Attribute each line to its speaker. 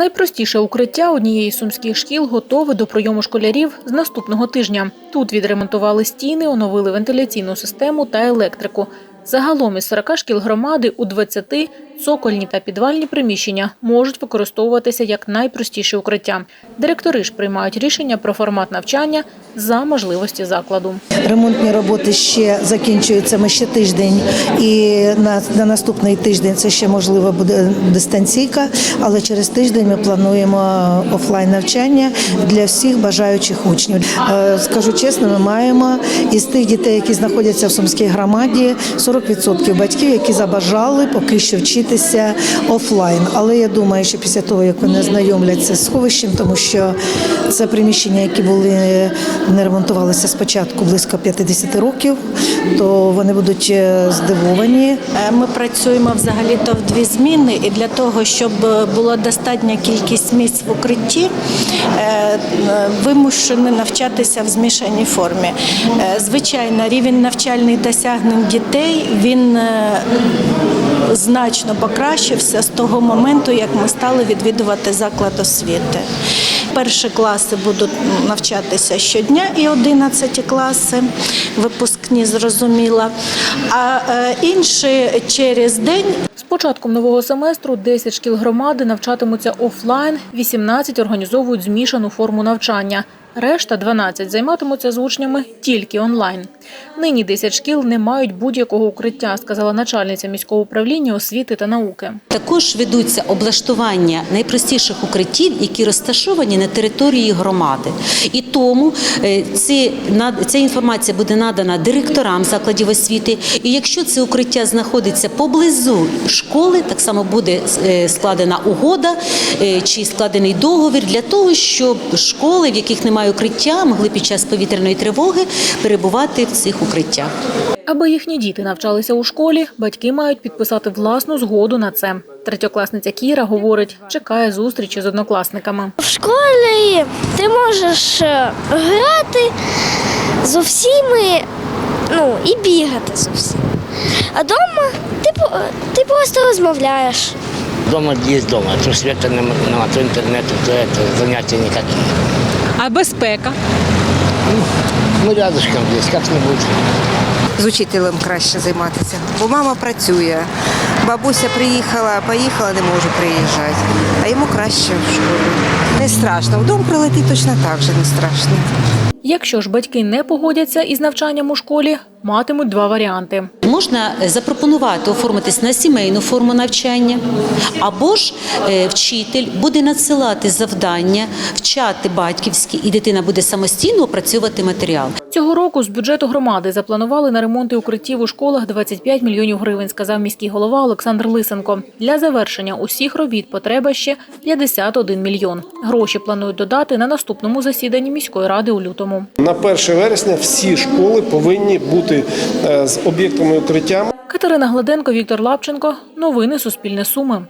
Speaker 1: Найпростіше укриття однієї сумських шкіл готове до прийому школярів з наступного тижня. Тут відремонтували стіни, оновили вентиляційну систему та електрику. Загалом із 40 шкіл громади у 20 цокольні та підвальні приміщення можуть використовуватися як найпростіше укриття. Директори ж приймають рішення про формат навчання за можливості закладу.
Speaker 2: Ремонтні роботи ще закінчуються. Ми ще тиждень, і на, на наступний тиждень це ще можливо буде дистанційка. Але через тиждень ми плануємо офлайн навчання для всіх бажаючих учнів. Е, Скажу чесно, ми маємо із тих дітей, які знаходяться в сумській громаді, 40% батьків, які забажали поки що вчитися офлайн. Але я думаю, що після того як вони знайомляться з сховищем, тому що це приміщення, які були не ремонтувалися спочатку близько 50 років, то вони будуть е, здивовані.
Speaker 3: Е, Ми працюємо взагалі то в дві зміни, і для того, щоб була достатня кількість місць в укритті, е, е, вимушені навчатися в змішаній формі. Е, Звичайно, рівень навчальних досягнень дітей він е, значно покращився з того моменту, як ми стали відвідувати заклад освіти. Перші класи будуть навчатися щодня і 11 класи, випускні зрозуміло. А е, інші через день
Speaker 1: З початком нового семестру 10 шкіл громади навчатимуться офлайн, 18 організовують змішану форму навчання. Решта 12 займатимуться з учнями тільки онлайн. Нині 10 шкіл не мають будь-якого укриття, сказала начальниця міського управління освіти та науки.
Speaker 4: Також ведуться облаштування найпростіших укриттів, які розташовані на території громади. І тому е, ця інформація буде надана директорам закладів освіти. І якщо це укриття знаходиться поблизу школи, так само буде е, складена угода е, чи складений договір для того, щоб школи, в яких немає укриття, могли під час повітряної тривоги перебувати в цих укриттях.
Speaker 1: Аби їхні діти навчалися у школі, батьки мають підписати власну згоду на це. Третьокласниця Кіра говорить, чекає зустрічі з однокласниками.
Speaker 5: В школі ти можеш е, грати з усіми, ну і бігати з усіма. А вдома ти, по- ти просто розмовляєш.
Speaker 6: Дома есть дома, то света нема, нема, то интернета, то это, занятия никакие.
Speaker 7: А безпека?
Speaker 6: Мы рядышком здесь, как-нибудь.
Speaker 8: з учителем краще займатися, бо мама працює. Бабуся приїхала, поїхала, не може приїжджати. А йому краще в школі. Не страшно. Вдома прилетить точно так же не страшно.
Speaker 1: Якщо ж батьки не погодяться із навчанням у школі, матимуть два варіанти.
Speaker 4: Можна запропонувати оформитись на сімейну форму навчання, або ж е, вчитель буде надсилати завдання вчати батьківські, і дитина буде самостійно опрацьовувати матеріал.
Speaker 1: Цього року з бюджету громади запланували на ремонти укриттів у школах 25 мільйонів гривень, сказав міський голова Олександр Лисенко. Для завершення усіх робіт потреба ще 51 мільйон. Гроші планують додати на наступному засіданні міської ради у лютому.
Speaker 9: На 1 вересня всі школи повинні бути е, з об'єктами укриття.
Speaker 1: Катерина Гладенко, Віктор Лапченко. Новини Суспільне Суми.